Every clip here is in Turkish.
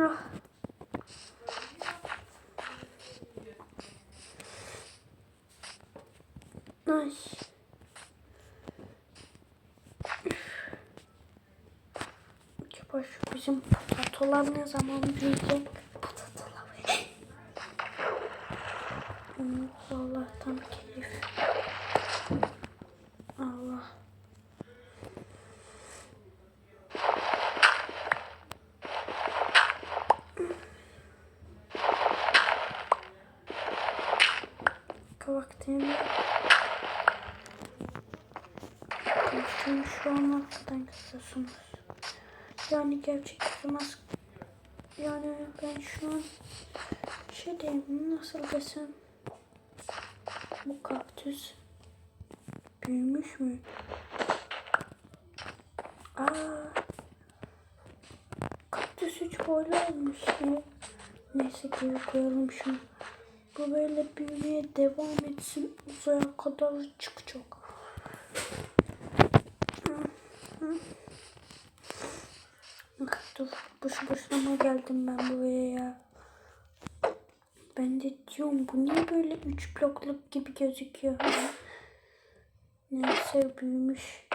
Ah. Ay. Acaba bizim patatolar ne zaman büyüyecek? Vaktim şu an ortadan kısıyorsunuz. Yani gerçek kısmaz. Yani ben şu an şey diyeyim nasıl desem bu kaktüs büyümüş mü? Aa, kaktüs üç boylu olmuş ya. Neyse geri koyalım şunu. Bu böyle büyümeye devam etsin uzaya kadar çıkacak. Ah, Dur boşu boşuna mı geldim ben buraya ya? Ben de diyorum bu niye böyle üç blokluk gibi gözüküyor? Neyse büyümüş.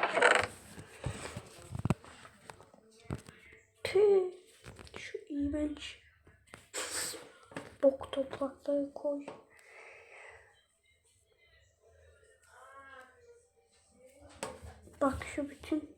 Tüh, şu iğrenç bok toprakları koy. Bak şu bütün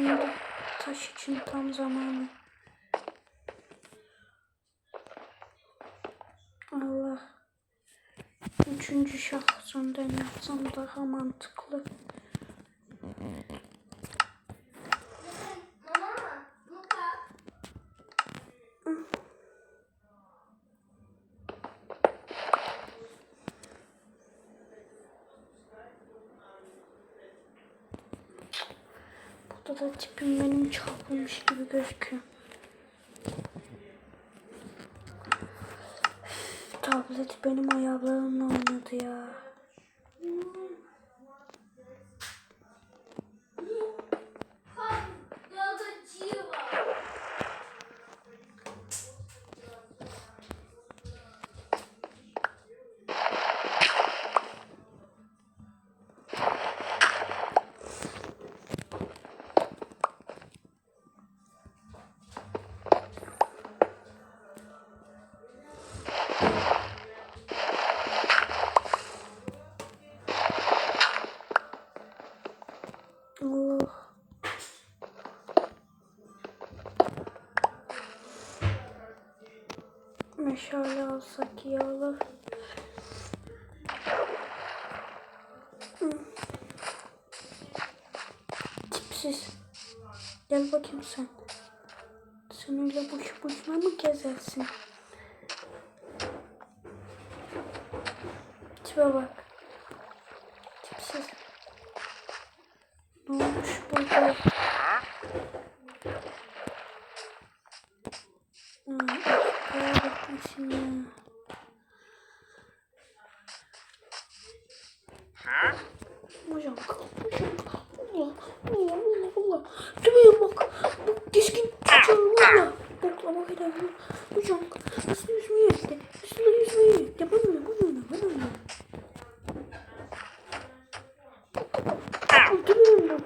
Şimdi taş için tam zamanı. Allah. Üçüncü şahsından yapsam daha mantıklı. Burada benim çarpılmış gibi gözüküyor. Tablet benim ayarlarımla oynadı ya. Meşale alsak iyi olur. Tipsiz. Gel bakayım sen. Sen öyle boş boşuna mı gezersin? Tipe bak. Tipsiz. Ne olmuş burada? Ay, kahretmesin ya. Hocam, hocam, Allah, Allah, Allah, Allah. Tümeye bak, bu diskin var ya. Boklama kadar bu. Hocam, nasıl yüzmeyi etti? Üstüne yüzmeyi etti. Bana ne, bana ne, bana ne? Tümeye bak.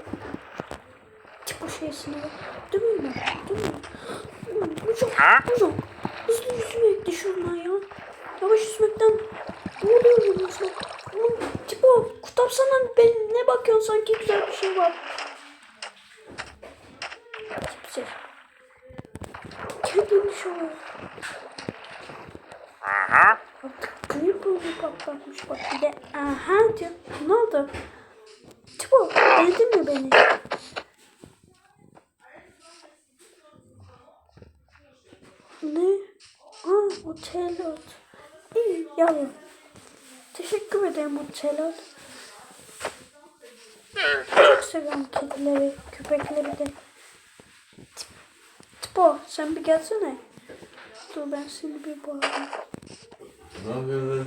Çık o şeysine bak. Tümeye bak, tümeye bak. Hocam, hocam. Yüzmeyi etti şuradan ya. Yavaş yüzmekten bu nasıl? Oğlum Tipo kurtarsana ben ne bakıyorsun sanki güzel bir şey var. Tipsiz. An. Artık büyük boyunu patlatmış bak bir de aha diyor. Ne oldu? Tipo beğendin mi beni? Ne? Aa otel ot. İyi yavrum. Teşekkür ederim otel ot. Çok seviyorum kedileri, köpekleri de. Tip- Tipo sen bir gelsene. Dur ben seni bir bağlayayım. Ne yapıyorsun lan?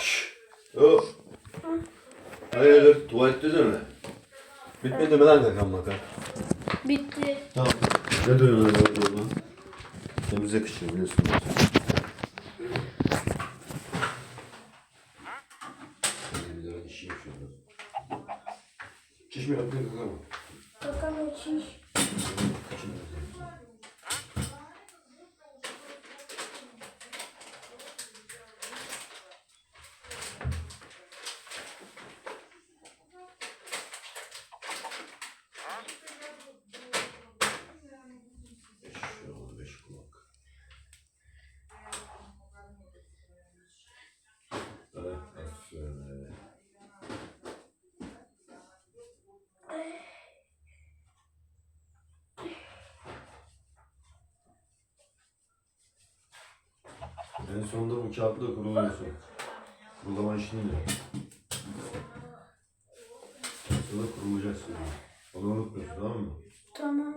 Şşş. Hop. Hayırdır tuvalette de mi? Bitmedi mi lan kakan makan? Bitti. Tamam. Ne diyorsun lan? Temize kışıyor biliyorsun. Bir daha işi yapıyorum. Çiş mi yaptın kaka mı? Bakalım şiş. Beş yol, beş kulak. Evet, aferin. En sonunda bu kağıtla kuruluyorsun. Kurulama işini de. Sonra kurulacaksın. Onu unutmuyorsun tamam mı? Tamam.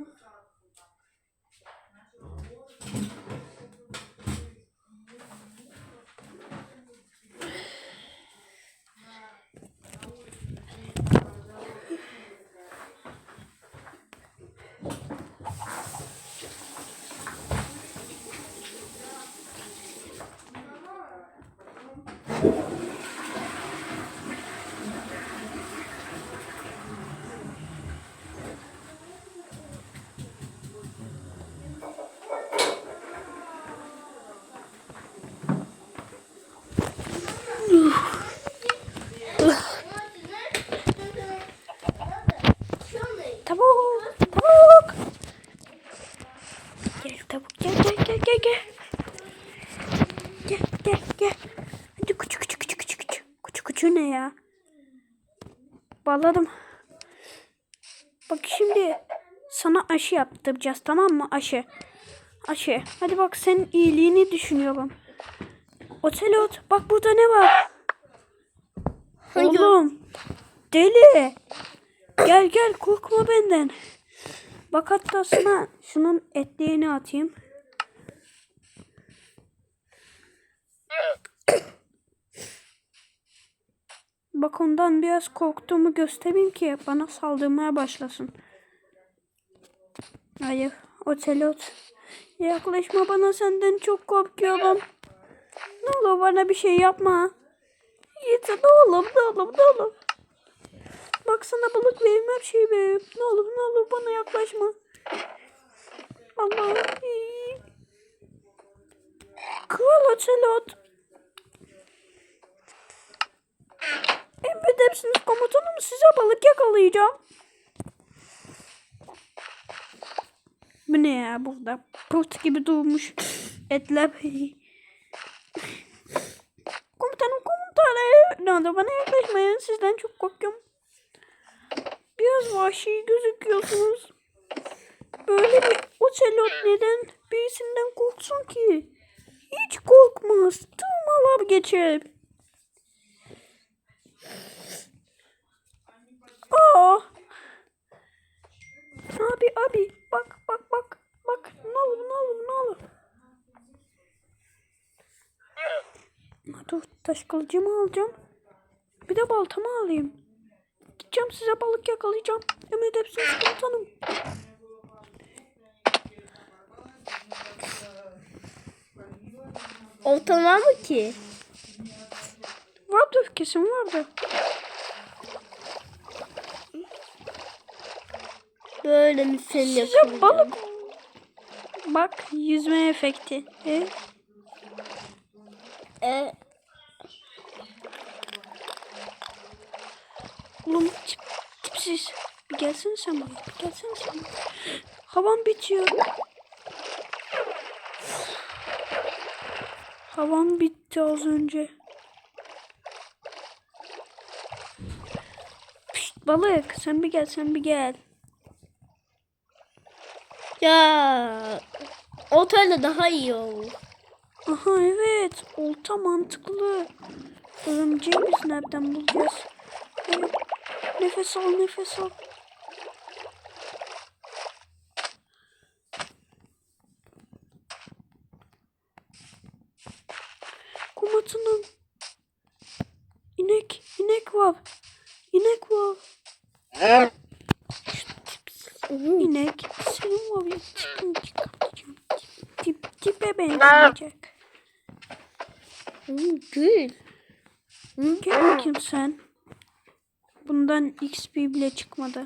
Tavuk. Tavuk. Gel tavuk gel gel gel gel gel. Gel gel gel. Hadi küçük küçük küçük küçük küçük. Küçük küçük ne ya? Bağladım. Bak şimdi sana aşı yaptıracağız tamam mı? Aşı. Aşı. Hadi bak senin iyiliğini düşünüyorum. Otelot bak burada ne var? Oğlum. Deli. Gel gel korkma benden. Bak hatta sana şunun etliğini atayım. Bak ondan biraz korktuğumu göstereyim ki bana saldırmaya başlasın. Hayır, otelot. Yaklaşma bana senden çok korkuyorum. Ne olur bana bir şey yapma. Yeter ne olur ne olur ne olur. Baksana balık verim her şeyi verim. Ne olur ne olur bana yaklaşma. Allah. Kral Ocelot. Emredersiniz komutanım size balık yakalayacağım. Bu ne ya burada? Pırt gibi durmuş etler. komutanım komutanım. Ne olur bana yaklaşmayın. Sizden çok korkuyorum. Biraz vahşi gözüküyorsunuz. Böyle bir ocelot neden birisinden korksun ki? Hiç korkmaz. Tırmalar geçer. Aa. Abi abi bak bak bak. Bak ne olur ne olur ne olur. Dur taş kılıcımı alacağım. Bir de baltamı alayım. Gideceğim size balık yakalayacağım. Emredersiniz komutanım. Oltan var mı ki? Vardır kesin vardır. Böyle mi sen Size yapıyorsun? balık... Bak yüzme efekti. E, E, oğlum tip, tipsiz. Bir gelsene sen buraya. Bir gelsene sen buraya. Havan bitiyor. Havan bitti az önce. Pişt, balık sen bir gel sen bir gel. Ya oltayla daha iyi olur. Aha evet. Olta mantıklı. Örümceği biz nereden bulacağız? Evet. Nefes al nefes al. Komutanım. İnek, inek var. İnek var. İnek. Senin var ya tipini çıkartacağım. Tip, tip, tipe benzeyecek. Hmm, gül. Gel bakayım sen. Bundan XP bile çıkmadı.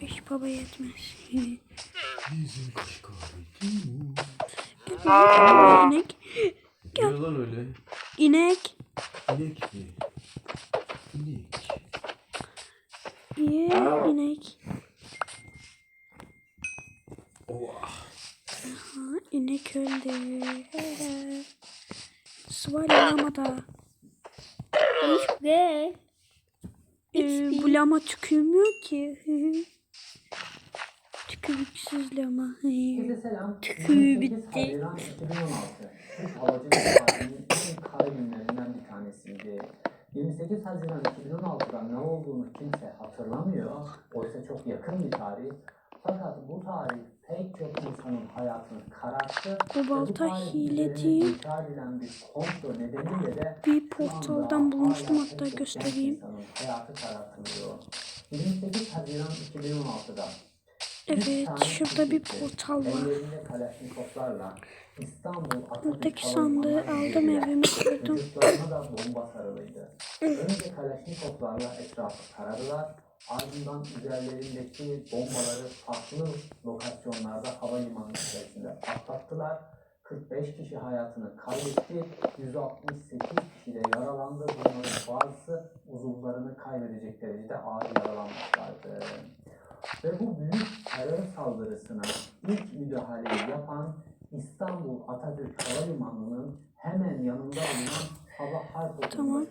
Beş baba yetmez. Bizim. Gel inek. Ne lan öyle? İnek. İnek mi? İnek. Ye inek. Oha. Ha, inek öldü. Sıvalamada. Konuş gel. Ee, bu lama tükürmüyor ki. Tükürüksüz lama. Tükürüğü 28 bitti. Haziran 2016. Türk Havacılık Tarihinin en kara günlerinden bir tanesiydi. 28 Haziran 2016'da ne olduğunu kimse hatırlamıyor. Oysa çok yakın bir tarih. Fakat bu tarih pek çok insanın hayatını kararttı. Bu Ve balta tarih hile değil. bir komplo nedeniyle de Bir portaldan bulmuştum hatta göstereyim. hayatı karartılıyor. 28 Haziran 2016'da Evet şurada bir portal var. Buradaki sandığı aldım evime koydum. Önce kalaşnikoplarla etrafı taradılar. Ardından üzerlerindeki bombaları farklı lokasyonlarda havalimanı içerisinde patlattılar. 45 kişi hayatını kaybetti. 168 kişi de yaralandı. Bunların bazısı uzuvlarını kaybedecek derecede ağır yaralanmışlardı. Ve bu büyük terör saldırısına ilk müdahaleyi yapan İstanbul Atatürk Havalimanı'nın hemen yanında bulunan Tamam.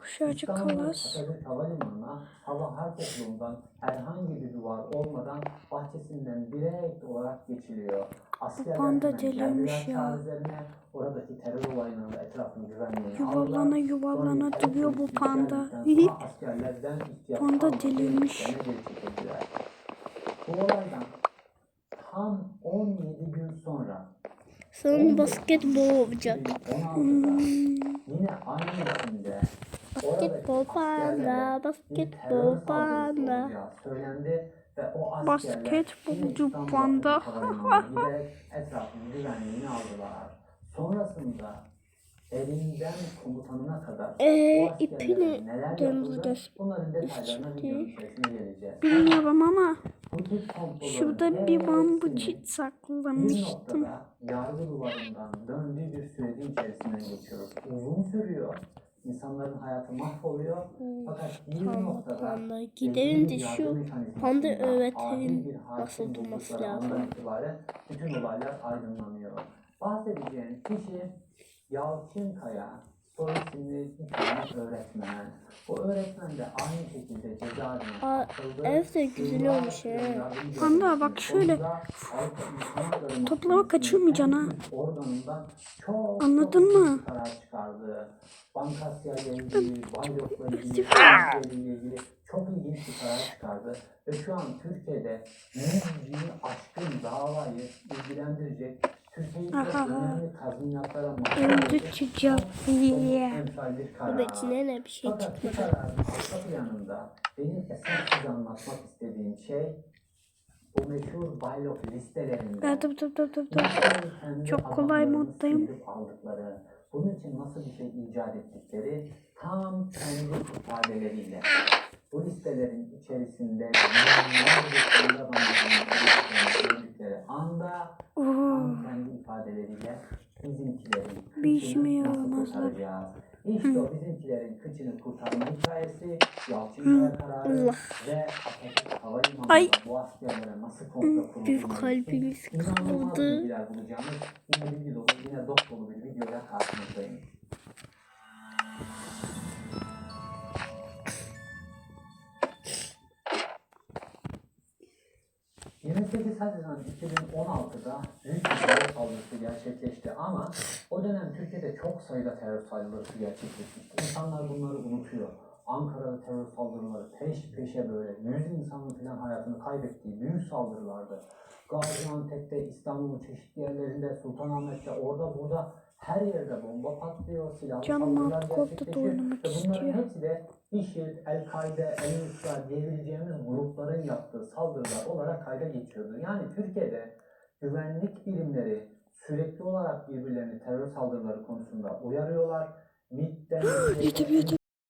Kuşacık İstanbul kalas. Havalimanı'na Hava Harp Okulu'ndan herhangi bir duvar olmadan bahçesinden direkt olarak geçiliyor. Askerler panda delirmiş ya. Oradaki terör olayının etrafını güvenliğine Yuvarlana yuvarlana duruyor bu panda. Panda delirmiş. Bu olaydan tam 17 gün sonra Sanırım basketbol olacak. 2016'da Hmm. İsimde Basketbol panda, basketbol panda. olacağı söylendi ve o askerler Basketbolcu panda. Atatürk Havalimanı'na giderek etrafın güvenliğini aldılar. Sonrasında elinden komutanına kadar Ee, ipini göz- bunların detaylarına videonun içerisine geleceğiz. Bilmiyorum ama şurada bir bambu çit saklamıştım. yargı duvarından döndüğü bir sürecin içerisinden geçiyoruz. Uzun sürüyor. İnsanların hayatı mahvoluyor. Fakat bir Panda, noktada panda. Gidelim de şu panda öğretelim nasıl durması lazım. itibaren bütün olaylar aydınlanıyor. Bahsedeceğim kişi Yalçın Kaya, tane öğretmen. Bu öğretmen de aynı şekilde cezaevine Aa, atıldı. ev de güzel olmuş he. Panda bak şöyle toplama kaçırmayacaksın ha. Organından çok Anladın çok mı? Karar çıkardı. Bankasya ile ilgili, Baylok'la ilgili, Nasıl? Bankasya ile ilgili çok ilginç bir karar çıkardı. Ve şu an Türkiye'de 100 bin aşkın davayı ilgilendirecek Aha. Öldü bir Bu içine ne bir şey çıkmadı. planında benim esas anlatmak istediğim şey bu meşhur Baylok listelerinde Ya dur dur dur dur dur. Çok kolay moddayım. aldıkları, bunun için nasıl bir şey icat ettikleri tam kendi ifadeleriyle. Bu listelerin içerisinde gördükleri anda kendi ifadeleriyle bizimkilerin yaramazlar. kurtaracağız? İşte o bizimkilerin kıçını kurtarma hikayesi, Yalçın kararı ve Atatürk Havalimanı'nda Ay. bu askerlere nasıl komplo kurulduğunu Bir kalbimiz kırıldı. bilgiler bulacağımız yine bilgi dolu, yine dop dolu bir videoyla karşınızdayım. ...28 Haziran 2016'da büyük bir terör saldırısı gerçekleşti ama o dönem Türkiye'de çok sayıda terör saldırısı gerçekleşmişti. İnsanlar bunları unutuyor. Ankara'da terör saldırıları peş peşe böyle yüz insanın falan hayatını kaybettiği büyük saldırılardı. Gaziantep'te, İstanbul'un çeşitli yerlerinde, Sultanahmet'te, orada burada her yerde bomba patlıyor, silahlı Canım saldırılar gerçekleşiyor. Ve bunların istiyor. hepsi de IŞİD, El-Kaide, El-Nusra diyebileceğimiz grupların yaptığı saldırılar olarak kayda geçiyordu. Yani Türkiye'de güvenlik birimleri sürekli olarak birbirlerini terör saldırıları konusunda uyarıyorlar. MİT'ten.